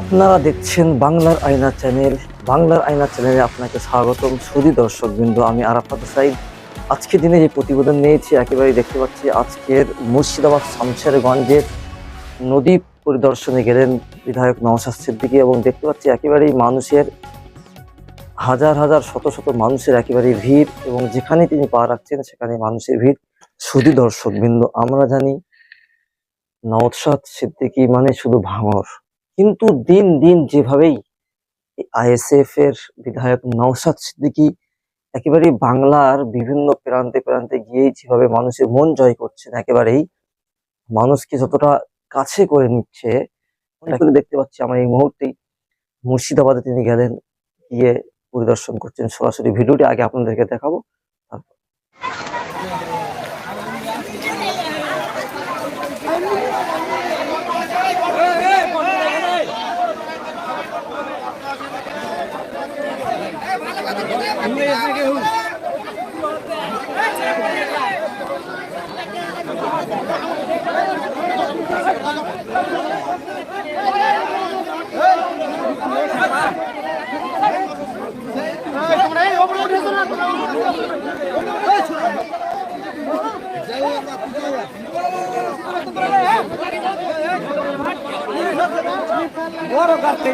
আপনারা দেখছেন বাংলার আয়না চ্যানেল। বাংলার আয়না চ্যানেলে আপনাকে স্বাগতম। সুদী দর্শকবৃন্দ, আমি আরাফাত সাইদ আজকে দিনে যে প্রতিবেদন নিয়েছি, একেবারেই দেখতে পাচ্ছি আজকের মুর্শিদাবাদ শামশেরগঞ্জের নদী পরিদর্শনে গেলেন বিধায়ক নওশাদ সিদ্দিকী এবং দেখতে পাচ্ছি একেবারেই মানুষের, হাজার হাজার, শত শত মানুষের একেবারেই ভিড় এবং যেখানে তিনি পা রাখছেন, সেখানে মানুষের ভিড়। সুদী দর্শকবৃন্দ, আমরা জানি নওশাদ সিদ্দিকী মানে শুধু ভাঙর। কিন্তু দিন দিন যেভাবেই আইএসএফ এর বিধায়ক নওশাদ সিদ্দিকী একেবারে বাংলার বিভিন্ন প্রান্তে প্রান্তে গিয়ে যেভাবে মানুষের মন জয় করছেন, একেবারেই মানুষকে যতটা কাছে করে নিচ্ছে দেখতে পাচ্ছি। আমার এই মুহূর্তেই মুর্শিদাবাদে তিনি গেলেন, গিয়ে পরিদর্শন করছেন। সরাসরি ভিডিওটি আগে আপনাদেরকে দেখাবো। বড় কাটতে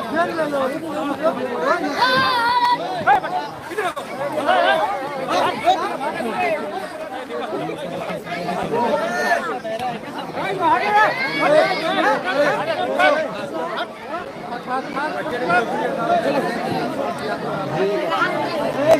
কি আর চিন্তা করিস না এই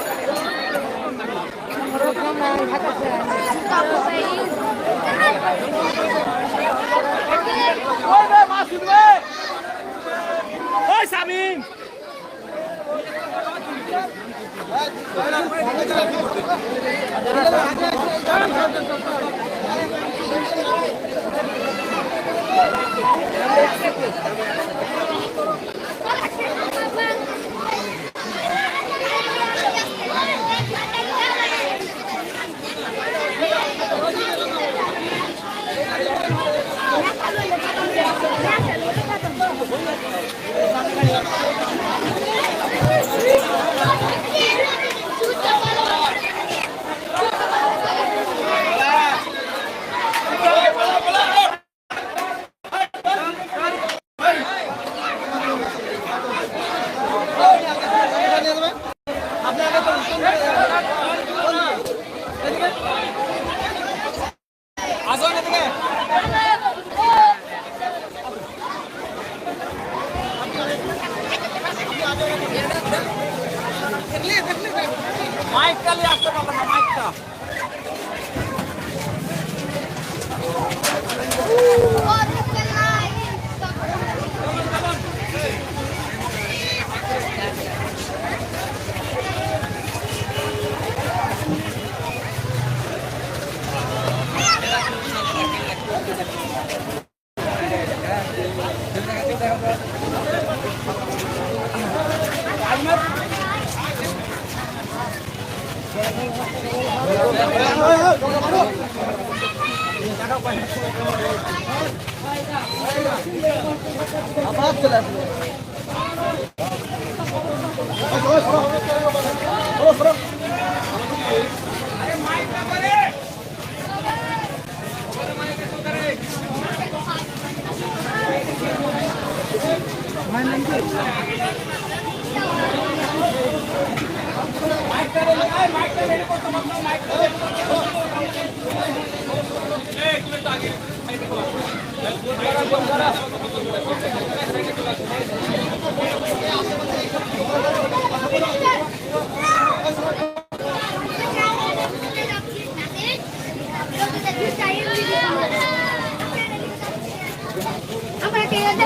ওই সামিন আসুন মাইকটা নিয়ে আসতে পারবেন মাইন চলো আমরা ঠিক আছে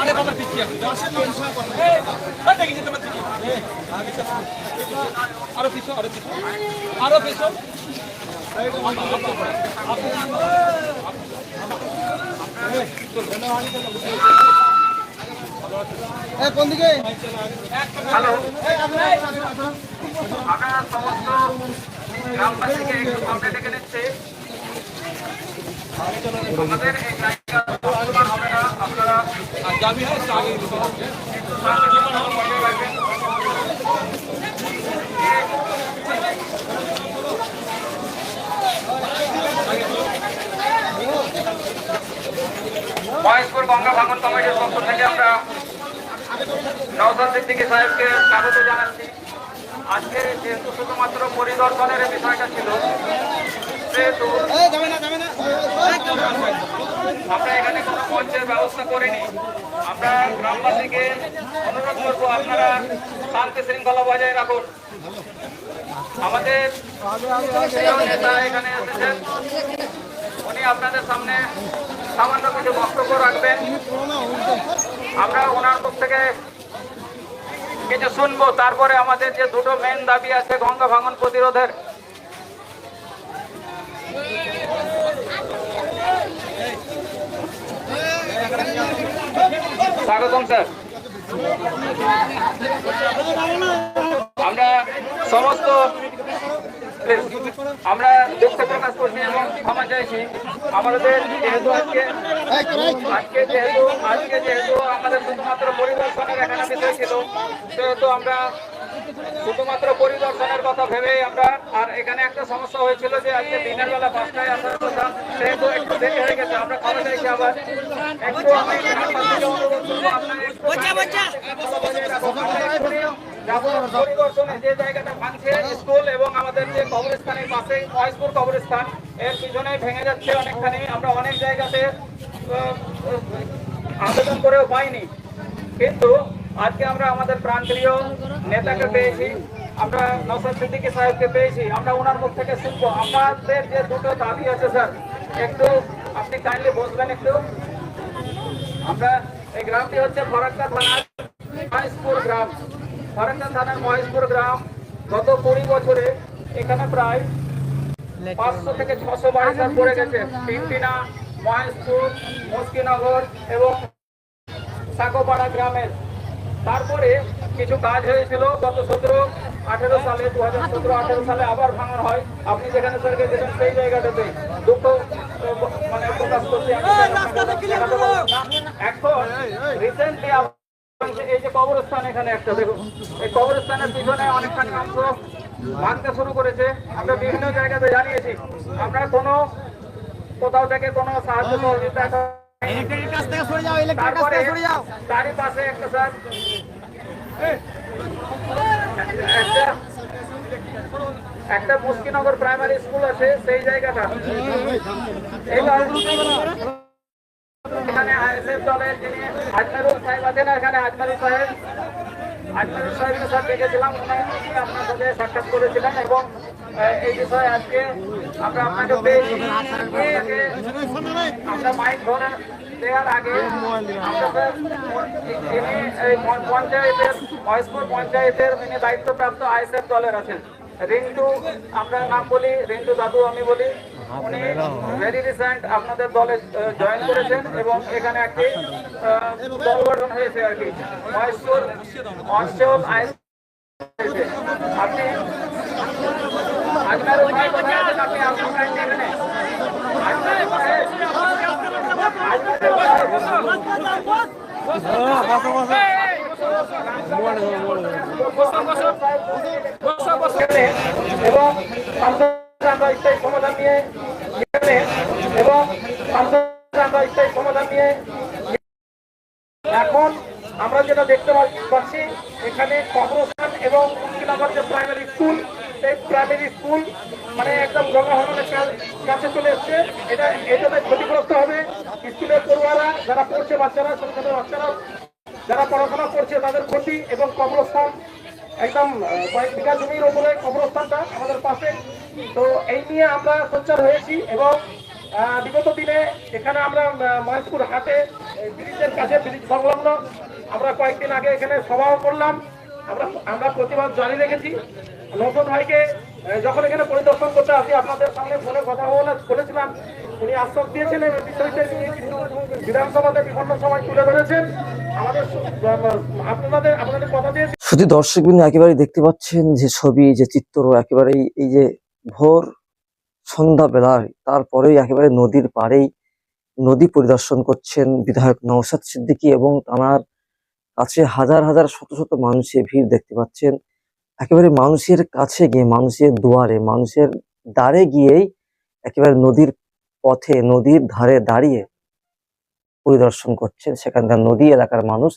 আরে বাবা পিছিয়ে এই এই দেখি যে তোমার দিকে আরও পিছু আরও পিছু আরও পিছু কোন দিকে আপনারা যাবি হ্যাঁ একটু শান্তিপূর্ণ বজায় রাখবেন মহেশপুর গঙ্গা ভাঙন কমিটির পক্ষ থেকে আমরা নওসাদ সিদ্দিকী সাহেবকে স্বাগত জানাচ্ছি। আজকে যেহেতু শুধুমাত্র পরিদর্শনের বিষয়টা ছিল, সেহেতু আমরা এখানে কোনো মঞ্চের ব্যবস্থা করিনি। আমরা গ্রামবাসীকে অনুরোধ করব, আপনারা শান্তি শৃঙ্খলা বজায় রাখুন। আমাদের নেতা এখানে এসেছেন। উনি আপনাদের সামনে সামান্য কিছু বক্তব্য রাখবেন। আমরা ওনার মুখ থেকে কিছু শুনব। তারপরে আমাদের যে দুটো মেন দাবি আছে গঙ্গা ভাঙন প্রতিরোধের স্বাগতম, স্যার। আমরা সমস্ত আমরা দুঃখ প্রকাশ করছি এবং ক্ষমা চাইছি। আমাদের যেহেতু আজকে আজকে যেহেতু আজকে যেহেতু আমাদের শুধুমাত্র পরিদর্শনের এখানে বিষয় ছিল, সেহেতু আমরা শুধুমাত্র পরিদর্শনের কথা ভেবে আমরা আর এখানে একটা সমস্যা হয়েছিল যে আজকে দিনের বেলা পাঁচটায় আসার কথা সেহেতু একটু দেরি হয়ে গেছে আমরা ক্ষমা চাইছি আবার একটু আমি পরিদর্শনে যে জায়গাটা ভাঙছে স্কুল এবং আমাদের যে কবরস্থানের পাশে মহেশপুর কবরস্থান এর পিছনে ভেঙে যাচ্ছে অনেকখানি। আমরা অনেক জায়গাতে আবেদন করেও পাইনি। কিন্তু আজকে আমরা আমাদের প্রাণপ্রিয় নেতাকে পেয়েছি, আমরা নসর সিদ্দিকী সাহেবকে পেয়েছি, আমরা ওনার মুখ থেকে শুনব। আমাদের যে দুটো দাবি আছে, স্যার, একটু আপনি কাইন্ডলি বসবেন একটু। আমরা এই গ্রামটি হচ্ছে ফরাক্কা থানার মহেশপুর গ্রাম। ফরাক্কা থানার মহেশপুর গ্রাম গত কুড়ি বছরে এখানে প্রায় পাঁচশো থেকে ছশো বাড়ি পড়ে গেছে। তিনটিনা মহেশপুর, মুস্কিনগর এবং সাকোপাড়া গ্রামের। তারপরে কিছু কাজ হয়েছিল গত সতেরো আঠেরো সালে দু হাজার সতেরো আঠেরো সালে আবার ভাঙন হয়। আপনি যেখানে স্যার গেছিলেন সেই জায়গাটাতে দুঃখ মানে প্রকাশ না। এখন রিসেন্টলি এই যে কবরস্থান এখানে একটা দেখুন। এই কবরস্থানের পিছনে অনেকখানি অংশ ভাঙতে শুরু করেছে। আমরা বিভিন্ন জায়গাতে জানিয়েছি। আমরা কোনো কোথাও থেকে কোনো সাহায্য সহযোগিতা তারপরে তারই পাশে একটা স্যার একটা একটা মুস্কিনগর প্রাইমারি স্কুল আছে সেই জায়গাটা এবার এখানে আইএসএফ দলের যিনি আজমেরুল সাহেব আছেন এখানে আজমেরুল সাহেব আজমেরুল সাহেবকে স্যার দেখেছিলাম উনি আপনার সাথে সাক্ষাৎ করেছিলেন এবং আহ, এই বিষয়ে আজকে আমরা আপনাকে পেয়েছি। একে আমরা মাইক ধরে দেওয়ার আগে পঞ্চায়েতের মহেশপুর পঞ্চায়েতের ইনি দায়িত্বপ্রাপ্ত আইএসএফ দলের আছেন রিন্টু আমরা নাম বলি রিন্টু দাদু আমি বলি উনি ভেরি রিসেন্ট আপনাদের দলে জয়েন করেছেন এবং এখানে একটি দল গঠন হয়েছে আর কি। মহেশপুর আইস হয়েছে। আপনি আজমের আপনি আসুন এখানে। আজমের বসো বসো। বসো এবং সমস্যার আমরা স্থায়ী সমাধান নিয়ে এখানে এবং সমস্যার আমরা স্থায়ী সমাধান নিয়ে এখন আমরা যেটা দেখতে পা- পাচ্ছি এখানে কবরস্থান এবং মুক্তিনগর যে প্রাইমারি স্কুল সেই প্রাইমারি স্কুল মানে একদম জনগণের কা- কাছে চলে এসছে এটা এটাতে ক্ষতিগ্রস্ত হবে স্কুলের পড়ুয়ারা যারা পড়ছে বাচ্চারা ছোট ছোট বাচ্চারা যারা পড়াশোনা করছে তাদের ক্ষতি এবং কবরস্থান একদম কয়েক বিঘা জমির ওপরে কবরস্থানটা আমাদের পাশে। তো এই নিয়ে আমরা সোচ্চার হয়েছি এবং বিগত দিনে এখানে আমরা মহেশপুর হাটে ব্রিজের কাছে ব্রিজ সংলগ্ন আমরা কয়েকদিন আগে এখানে সভাও করলাম। আমরা আমরা প্রতিবাদ জারি রেখেছি। নতুন ভাইকে যখন এখানে পরিদর্শন করতে আসি, আপনাদের সামনে ফোনে কথা বলে বলেছিলাম, উনি আশ্বাস দিয়েছেন এই বিষয়টা নিয়ে কিন্তু বিধানসভাতে বিভিন্ন সময় তুলে ধরেছেন। আমাদের আপনাদের আপনাদের কথা দিয়ে শুধু দর্শকবৃন্দ একেবারে দেখতে পাচ্ছেন যে ছবি, যে চিত্র, একেবারেই এই যে ভোর সন্ধ্যা সন্ধ্যাবেলায়, তারপরেই একেবারে নদীর পাড়েই নদী পরিদর্শন করছেন বিধায়ক নওশাদ সিদ্দিকী এবং তার কাছে হাজার হাজার শত শত মানুষের ভিড় দেখতে পাচ্ছেন। একেবারে মানুষের কাছে গিয়ে মানুষের দুয়ারে মানুষের দ্বারে গিয়েই একেবারে নদীর পথে নদীর ধারে দাঁড়িয়ে পরিদর্শন করছেন সেখানকার নদী এলাকার মানুষ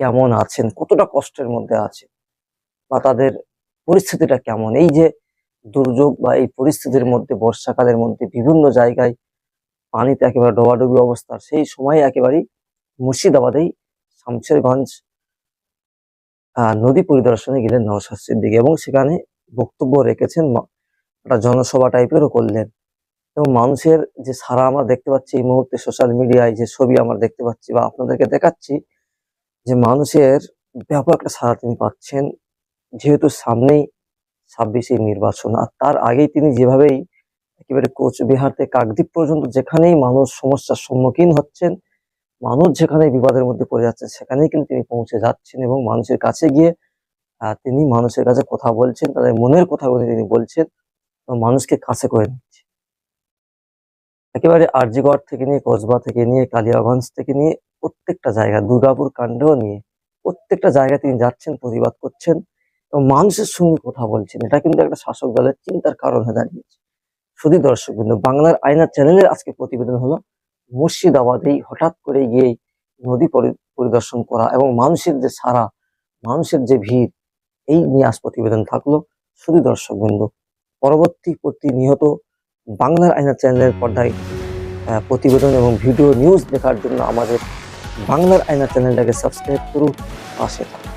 কেমন আছেন কতটা কষ্টের মধ্যে আছে বা তাদের পরিস্থিতিটা কেমন। এই যে দুর্যোগ বা এই পরিস্থিতির মধ্যে বর্ষাকালের মধ্যে বিভিন্ন জায়গায় পানিতে একেবারে ডোবাডুবি অবস্থা সেই সময় একেবারেই মুর্শিদাবাদেই শামশেরগঞ্জ আহ, নদী পরিদর্শনে গেলেন নওশাদ সিদ্দিকী এবং সেখানে বক্তব্য রেখেছেন একটা জনসভা টাইপেরও করলেন। এবং মানুষের যে সারা আমরা দেখতে পাচ্ছি এই মুহূর্তে সোশ্যাল মিডিয়ায় যে ছবি আমরা দেখতে পাচ্ছি বা আপনাদেরকে দেখাচ্ছি যে মানুষের ব্যাপক একটা সাড়া তিনি পাচ্ছেন যেহেতু সামনেই ছাব্বিশে নির্বাচন। আর তার আগেই তিনি যেভাবেই একেবারে কোচবিহার থেকে কাকদ্বীপ পর্যন্ত যেখানেই মানুষ সমস্যার সম্মুখীন হচ্ছেন মানুষ যেখানে বিবাদের মধ্যে পড়ে যাচ্ছে, সেখানেই কিন্তু তিনি পৌঁছে যাচ্ছেন এবং মানুষের কাছে গিয়ে তিনি মানুষের কাছে কথা বলছেন, তাদের মনের কথাগুলো তিনি বলছেন মানুষকে কাছে করে নিচ্ছে একেবারে আরজিগড় থেকে নিয়ে কসবা থেকে নিয়ে কালিয়াগঞ্জ থেকে নিয়ে প্রত্যেকটা জায়গা, দুর্গাপুর কাণ্ডও নিয়ে প্রত্যেকটা জায়গায় তিনি যাচ্ছেন, প্রতিবাদ করছেন এবং মানুষের সঙ্গে কথা বলছেন। এটা কিন্তু একটা শাসক দলের চিন্তার কারণ হয়ে দাঁড়িয়েছে। শুধু দর্শক বিন্দু, বাংলার আয়না চ্যানেলের আজকে প্রতিবেদন হলো মুর্শিদাবাদেই হঠাৎ করে গিয়ে নদী পরি- পরিদর্শন করা এবং মানুষের যে সারা মানুষের যে ভিড়, এই নিয়ে আজ প্রতিবেদন থাকল। শুধু দর্শক বিন্দু পরবর্তী প্রতিনিয়ত বাংলার আয়না চ্যানেলের পর্দায় প্রতিবেদন এবং ভিডিও নিউজ দেখার জন্য আমাদের বাংলার আয়না চ্যানেলটাকে সাবস্ক্রাইব করুন, পাশে থাকুন।